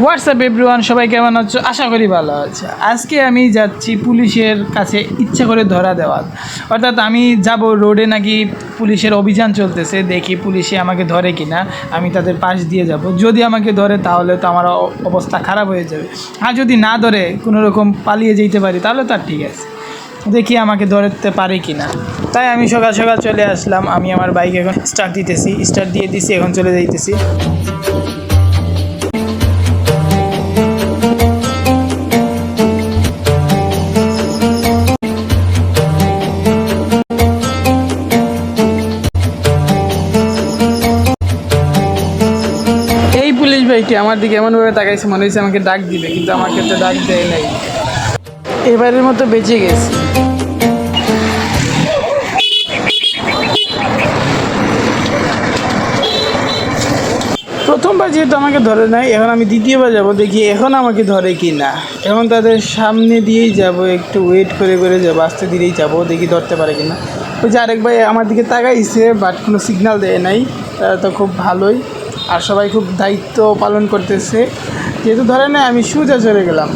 WhatsApp everyone সবাই কেমন আছো? আশা করি ভালো আছে। আজকে আমি যাচ্ছি পুলিশের কাছে ইচ্ছা করে ধরা দেওয়ার। অর্থাৎ আমি যাব রোডে নাকি পুলিশের অভিযান চলতেছে, দেখি পুলিশে আমাকে ধরে কি না আমি তাদের পাশ দিয়ে যাব। যদি আমাকে ধরে, তাহলে তো আমার অবস্থা খারাপ হয়ে যাবে। আর যদি না ধরে, কোনো রকম পালিয়ে যেতে পারি, তাহলে তার ঠিক আছে। দেখি আমাকে ধরতে পারে কি না তাই আমি সকাল সকাল চলে আসলাম। আমি আমার বাইক এখন স্টার্ট দিতেছি। স্টার্ট দিয়ে দিছি, এখন চলে যাইতেছি। ভাইটি আমার দিকে এমনভাবে তাকাইছে? মনে হয়েছে আমাকে ডাক দিবে, কিন্তু আমাকে তো ডাক দেয় নাই। এবারের মতো বেঁচে গেছি। প্রথমবার যেহেতু আমাকে ধরে নাই, এখন আমি দ্বিতীয়বার যাব, দেখি এখন আমাকে ধরে কি না এখন তাদের সামনে দিয়েই যাব, একটু ওয়েট করে করে যাব, আস্তে ধীরেই যাব, দেখি ধরতে পারে কি না ওই যে আরেক ভাই আমার দিকে তাকাইছে বাট কোনো সিগন্যাল দেয় নাই। তারা তো খুব ভালোই। আর সবাই খুব দায়িত্ব পালন করতেছে। যেহেতু ধরেন আমি সোজা চলে গেলাম।